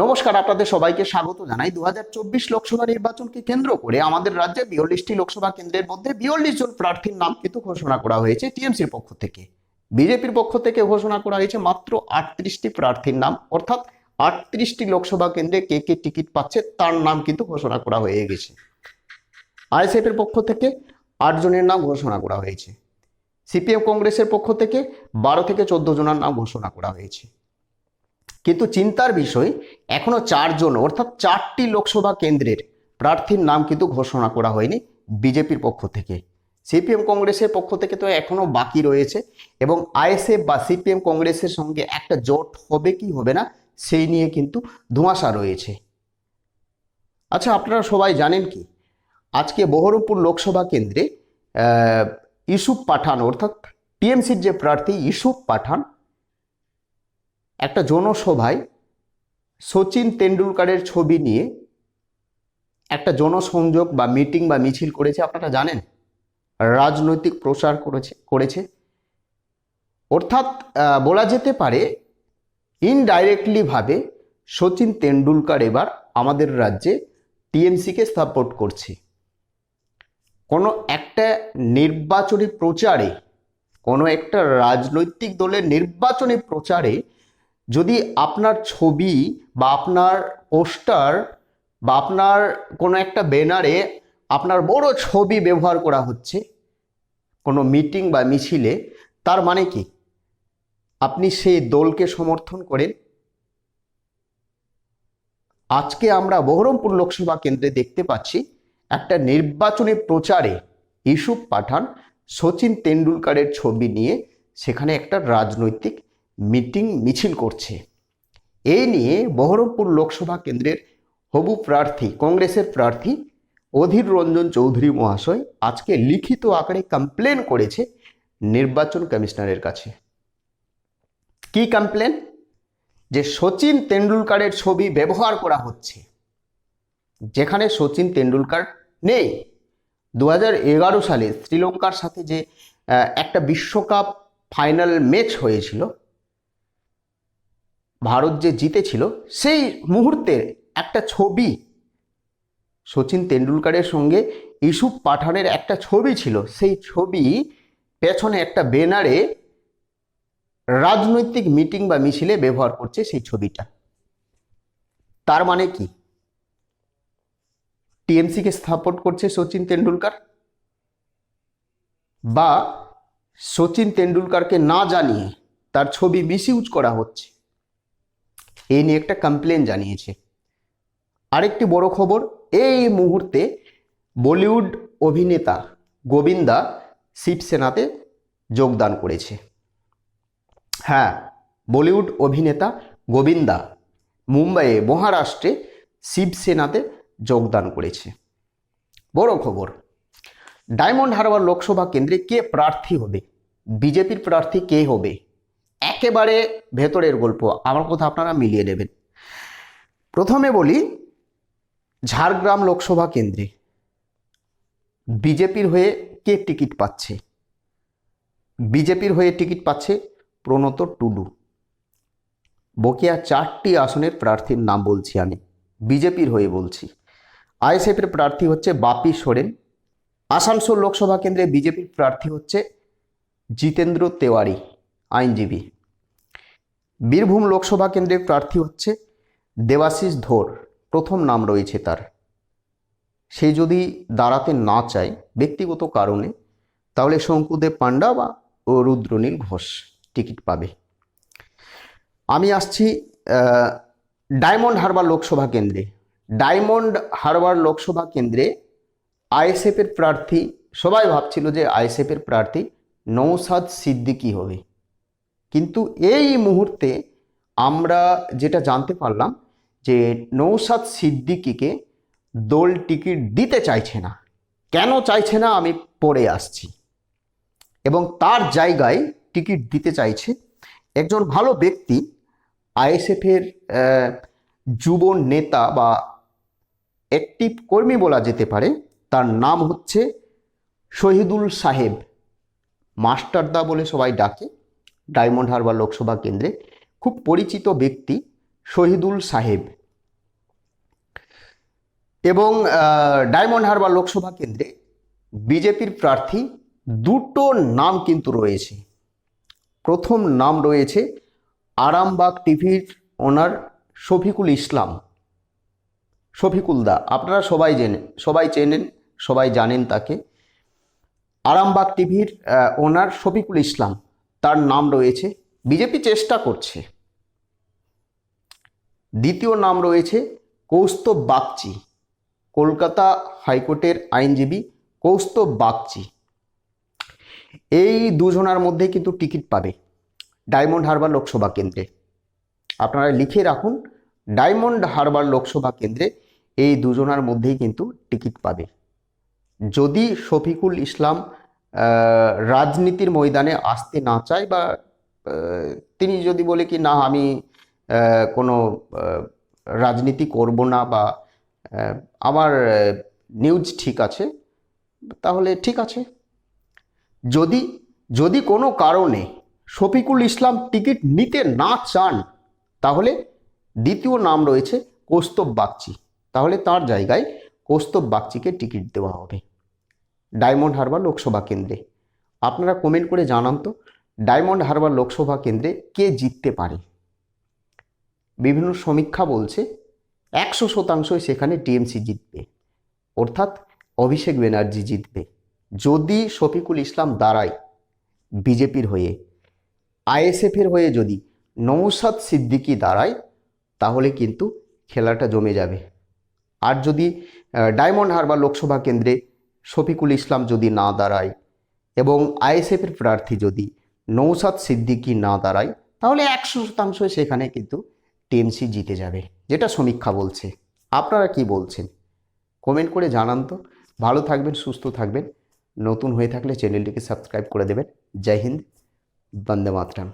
নমস্কার, আপনাদের সবাইকে স্বাগত জানাই। দু হাজার চব্বিশ লোকসভা নির্বাচনকে কেন্দ্র করে আমাদের রাজ্যে বিয়াল্লিশটি লোকসভা কেন্দ্রের মধ্যে বিয়াল্লিশ জন প্রার্থীর নাম কিন্তু ঘোষণা করা হয়েছে টিএমসির পক্ষ থেকে। বিজেপির পক্ষ থেকে ঘোষণা করা হয়েছে মাত্র আটত্রিশটি প্রার্থীর নাম। অর্থাৎ আটত্রিশটি লোকসভা কেন্দ্রে কে কে টিকিট পাচ্ছে তার নাম কিন্তু ঘোষণা করা হয়ে গেছে। আইএসএফ এর পক্ষ থেকে আট জনের নাম ঘোষণা করা হয়েছে। সিপিএম কংগ্রেসের পক্ষ থেকে বারো থেকে চোদ্দ জনের নাম ঘোষণা করা হয়েছে। কিন্তু চিন্তার বিষয় এখনও চারজন অর্থাৎ চারটি লোকসভা কেন্দ্রের প্রার্থীর নাম কিন্তু ঘোষণা করা হয়নি বিজেপির পক্ষ থেকে। সিপিএম কংগ্রেসের পক্ষ থেকে তো এখনও বাকি রয়েছে এবং আইএসএফ বা সিপিএম কংগ্রেসের সঙ্গে একটা জোট হবে কি হবে না সেই নিয়ে কিন্তু ধোঁয়াশা রয়েছে। আচ্ছা আপনারা সবাই জানেন কি? আজকে বহরমপুর লোকসভা কেন্দ্রে আহ, ইউসুফ পাঠান অর্থাৎ টিএমসির যে প্রার্থী ইউসুফ পাঠান একটা জনসভায় সচিন তেন্ডুলকারের ছবি নিয়ে একটা জনসংযোগ বা মিটিং বা মিছিল করেছে, আপনারা জানেন? রাজনৈতিক প্রচার করেছে করেছে। অর্থাৎ বলা যেতে পারে ইনডাইরেক্টলিভাবে সচিন তেন্ডুলকার এবার আমাদের রাজ্যে টিএমসিকে সাপোর্ট করছে। কোনো একটা নির্বাচনী প্রচারে, কোনো একটা রাজনৈতিক দলের নির্বাচনী প্রচারে যদি আপনার ছবি বা আপনার পোস্টার বা আপনার কোনো একটা ব্যানারে আপনার বড় ছবি ব্যবহার করা হচ্ছে, কোনো মিটিং বা মিছিলে, তার মানে কি? আপনি সেই দলকে সমর্থন করেন? আজকে আমরা বহরমপুর লোকসভা কেন্দ্রে দেখতে পাচ্ছি একটা নির্বাচনী প্রচারে ইউসুফ পাঠান, সচিন তেন্ডুলকারের ছবি নিয়ে সেখানে একটা রাজনৈতিক মিটিং মিছিল করছে। এই নিয়ে বহরমপুর লোকসভা কেন্দ্রের হবু প্রার্থী, কংগ্রেসের প্রার্থী অধীর রঞ্জন চৌধুরী মহাশয় আজকে লিখিত আকারে কমপ্লেন করেছে নির্বাচন কমিশনারের কাছে। কি কমপ্লেন যে সচিন তেন্ডুলকারের ছবি ব্যবহার করা হচ্ছে। যেখানে সচিন তেন্ডুলকার নেই। দু হাজার এগারো সালে শ্রীলঙ্কার সাথে যে একটা বিশ্বকাপ ফাইনাল ম্যাচ হয়েছিল ভারত যে জিতেছিল, সেই মুহূর্তের একটা ছবি সচিন তেন্ডুলকারের সঙ্গে ইউসুফ পাঠানের একটা ছবি ছিল। সেই ছবি পেছনে একটা ব্যানারে রাজনৈতিক মিটিং বা মিছিলে ব্যবহার করছে সেই ছবিটা। তার মানে কি? টিএমসিকে সাপোর্ট করছে সচিন তেন্ডুলকার? বা সচিন তেন্ডুলকারকে না জানিয়ে তার ছবি মিসইউজ করা হচ্ছে? এই নিয়ে একটা কমপ্লেন জানিয়েছে। আরেকটি বড় খবর, এই মুহূর্তে বলিউড অভিনেতা গোবিন্দা শিবসেনাতে যোগদান করেছে। হ্যাঁ বলিউড অভিনেতা গোবিন্দা মুম্বাইয়ে মহারাষ্ট্রে শিবসেনাতে যোগদান করেছে। বড় খবর, ডায়মন্ড হারবার লোকসভা কেন্দ্রে কে প্রার্থী হবে? বিজেপির প্রার্থী কে হবে? একেবারে ভেতরের গল্প। আমার কথা আপনারা মিলিয়ে নেবেন। প্রথমে বলি, ঝাড়গ্রাম লোকসভা কেন্দ্রে বিজেপির হয়ে কে টিকিট পাচ্ছে? বিজেপির হয়ে টিকিট পাচ্ছে প্রণত টুডু। বকেয়া চারটি আসনের প্রার্থীর নাম বলছি আমি। বিজেপির হয়ে বলছি। আইএসএফের প্রার্থী হচ্ছে বাপি সোরেন। আসানসোল লোকসভা কেন্দ্রে বিজেপির প্রার্থী হচ্ছে জিতেন্দ্র তেওয়ারি। আইনজীবী। বীরভূম লোকসভা কেন্দ্রের প্রার্থী হচ্ছে দেবাশিস ধর। প্রথম নাম রয়েছে তার। সে যদি দাঁড়াতে না চায় ব্যক্তিগত কারণে, তাহলে শঙ্কুদেব পান্ডা বা ও রুদ্রনীল ঘোষ টিকিট পাবে। আমি আসছি ডায়মন্ড হারবার লোকসভা কেন্দ্রে। ডায়মন্ড হারবার লোকসভা কেন্দ্রে আইএসএফের প্রার্থী, সবাই ভাবছিল যে আইএসএফের প্রার্থী নৌসাদ সিদ্দিকি হবে। কিন্তু এই মুহূর্তে আমরা যেটা জানতে পারলাম যে নৌসাদ সিদ্দিকিকে দোল টিকিট দিতে চাইছে না। কেন চাইছে না আমি পড়ে আসছি। এবং তার জায়গায় টিকিট দিতে চাইছে একজন ভালো ব্যক্তি, আইএসএফের যুব নেতা বা অ্যাক্টিভ কর্মী বলা যেতে পারে। তার নাম হচ্ছে শহীদুল সাহেব। মাস্টারদা বলে সবাই ডাকে। ডায়মন্ড হারবার লোকসভা কেন্দ্রে খুব পরিচিত ব্যক্তি শহীদুল সাহেব। এবং ডায়মন্ড হারবার লোকসভা কেন্দ্রে বিজেপির প্রার্থী দুটো নাম কিন্তু রয়েছে। প্রথম নাম রয়েছে আরামবাগ টিভির ওনার শফিকুল ইসলাম। শফিকুল দা, আপনারা সবাই জেনে, সবাই চেনেন, সবাই জানেন তাকে। আরামবাগ টিভির ওনার শফিকুল ইসলাম। তার নাম রয়েছে, বিজেপি চেষ্টা করছে। দ্বিতীয় নাম রয়েছে কৌস্তব বাগচি, কলকাতা হাইকোর্টের আইনজীবী কৌস্তব বাগচি। এই দুজনার মধ্যে কিন্তু টিকিট পাবে ডায়মন্ড হারবার লোকসভা কেন্দ্রে। আপনারা লিখে রাখুন, ডায়মন্ড হারবার লোকসভা কেন্দ্রে এই দুজনার মধ্যেই কিন্তু টিকিট পাবে। যদি শফিকুল ইসলাম রাজনীতির ময়দানে আসতে না চায় বা তিনি যদি বলে কি, না, আমি কোনো রাজনীতি করব না বা আমার নিউজ ঠিক আছে, তাহলে ঠিক আছে। যদি যদি কোনো কারণে শফিকুল ইসলাম টিকিট নিতে না চান, তাহলে দ্বিতীয় নাম রয়েছে কৌস্তব বাগচি। তাহলে তার জায়গায় কৌস্তব বাগচিকে টিকিট দেওয়া হবে। ডায়মন্ড হারবার লোকসভা কেন্দ্রে। আপনারা কমেন্ট করে জানান তো, ডায়মন্ড হারবার লোকসভা কেন্দ্রে কে জিততে পারে? বিভিন্ন সমীক্ষা বলছে একশো শতাংশই সেখানে টিএমসি জিতবে। অর্থাৎ অভিষেক ব্যানার্জি জিতবে। যদি শফিকুল ইসলাম দাঁড়ায় বিজেপির হয়ে, আইএসএফের হয়ে যদি নৌসাদ সিদ্দিকি দাঁড়ায়, তাহলে কিন্তু খেলাটা জমে যাবে। আর যদি ডায়মন্ড হারবার লোকসভা কেন্দ্রে শফিকুল ইসলাম যদি না দাঁড়ায় এবং আইএসএফের প্রার্থী যদি নৌসাদ সিদ্দিকি না দাঁড়ায়, তাহলে একশো শতাংশ সেখানে কিন্তু টিএমসি জিতে যাবে, যেটা সমীক্ষা বলছে। আপনারা কি বলছেন? কমেন্ট করে জানান তো। ভালো থাকবেন, সুস্থ থাকবেন। নতুন হয়ে থাকলে চ্যানেলটিকে সাবস্ক্রাইব করে দেবেন। জয় হিন্দ, বন্দে মাতরম।